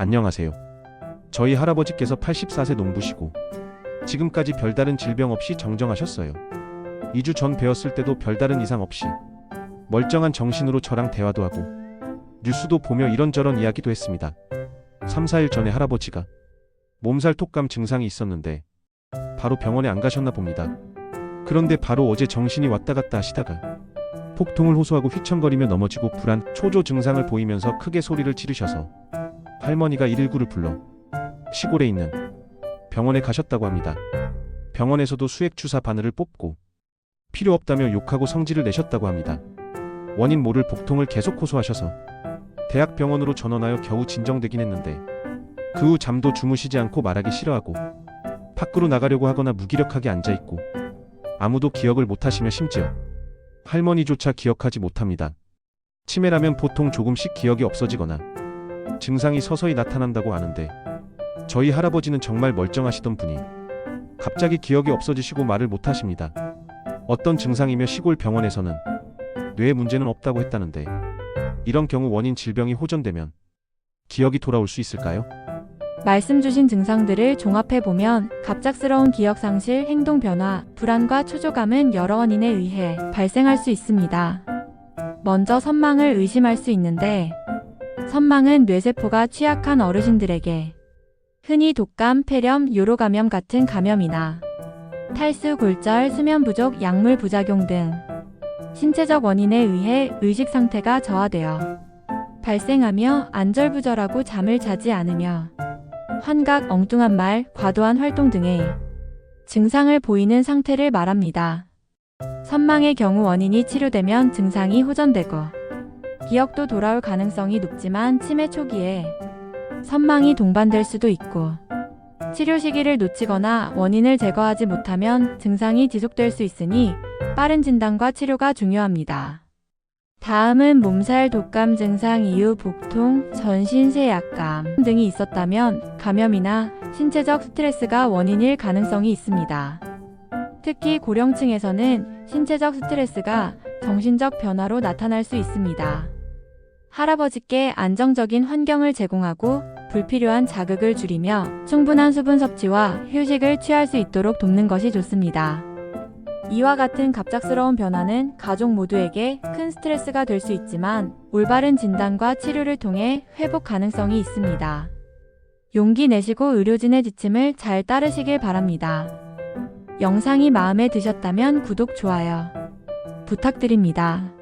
안녕하세요. 저희 할아버지께서 84세 농부시고 지금까지 별다른 질병 없이 정정하셨어요. 2주 전 뵈었을 때도 별다른 이상 없이 멀쩡한 정신으로 저랑 대화도 하고 뉴스도 보며 이런저런 이야기도 했습니다. 3, 4일 전에 할아버지가 몸살 톡감 증상이 있었는데 바로 병원에 안 가셨나 봅니다. 그런데 바로 어제 정신이 왔다 갔다 하시다가 폭통을 호소하고 휘청거리며 넘어지고 불안, 초조 증상을 보이면서 크게 소리를 지르셔서 할머니가 119를 불러 시골에 있는 병원에 가셨다고 합니다. 병원에서도 수액 주사 바늘을 뽑고 필요 없다며 욕하고 성질을 내셨다고 합니다. 원인 모를 복통을 계속 호소하셔서 대학병원으로 전원하여 겨우 진정되긴 했는데 그 후 잠도 주무시지 않고 말하기 싫어하고 밖으로 나가려고 하거나 무기력하게 앉아있고 아무도 기억을 못하시며 심지어 할머니조차 기억하지 못합니다. 치매라면 보통 조금씩 기억이 없어지거나 증상이 서서히 나타난다고 하는데 저희 할아버지는 정말 멀쩡하시던 분이 갑자기 기억이 없어지시고 말을 못하십니다. 어떤 증상이며 시골 병원에서는 뇌에 문제는 없다고 했다는데 이런 경우 원인 질병이 호전되면 기억이 돌아올 수 있을까요? 말씀 주신 증상들을 종합해 보면 갑작스러운 기억 상실, 행동 변화, 불안과 초조감은 여러 원인에 의해 발생할 수 있습니다. 먼저 선망을 의심할 수 있는데, 선망은 뇌세포가 취약한 어르신들에게 흔히 독감, 폐렴, 요로감염 같은 감염이나 탈수, 골절, 수면 부족, 약물 부작용 등 신체적 원인에 의해 의식 상태가 저하되어 발생하며 안절부절하고 잠을 자지 않으며 환각, 엉뚱한 말, 과도한 활동 등의 증상을 보이는 상태를 말합니다. 선망의 경우 원인이 치료되면 증상이 호전되고 기억도 돌아올 가능성이 높지만 치매 초기에 선망이 동반될 수도 있고 치료 시기를 놓치거나 원인을 제거하지 못하면 증상이 지속될 수 있으니 빠른 진단과 치료가 중요합니다. 다음은 몸살, 독감 증상 이후 복통, 전신세 약감 등이 있었다면 감염이나 신체적 스트레스가 원인일 가능성이 있습니다. 특히 고령층에서는 신체적 스트레스가 정신적 변화로 나타날 수 있습니다. 할아버지께 안정적인 환경을 제공하고 불필요한 자극을 줄이며 충분한 수분 섭취와 휴식을 취할 수 있도록 돕는 것이 좋습니다. 이와 같은 갑작스러운 변화는 가족 모두에게 큰 스트레스가 될 수 있지만 올바른 진단과 치료를 통해 회복 가능성이 있습니다. 용기 내시고 의료진의 지침을 잘 따르시길 바랍니다. 영상이 마음에 드셨다면 구독, 좋아요 부탁드립니다.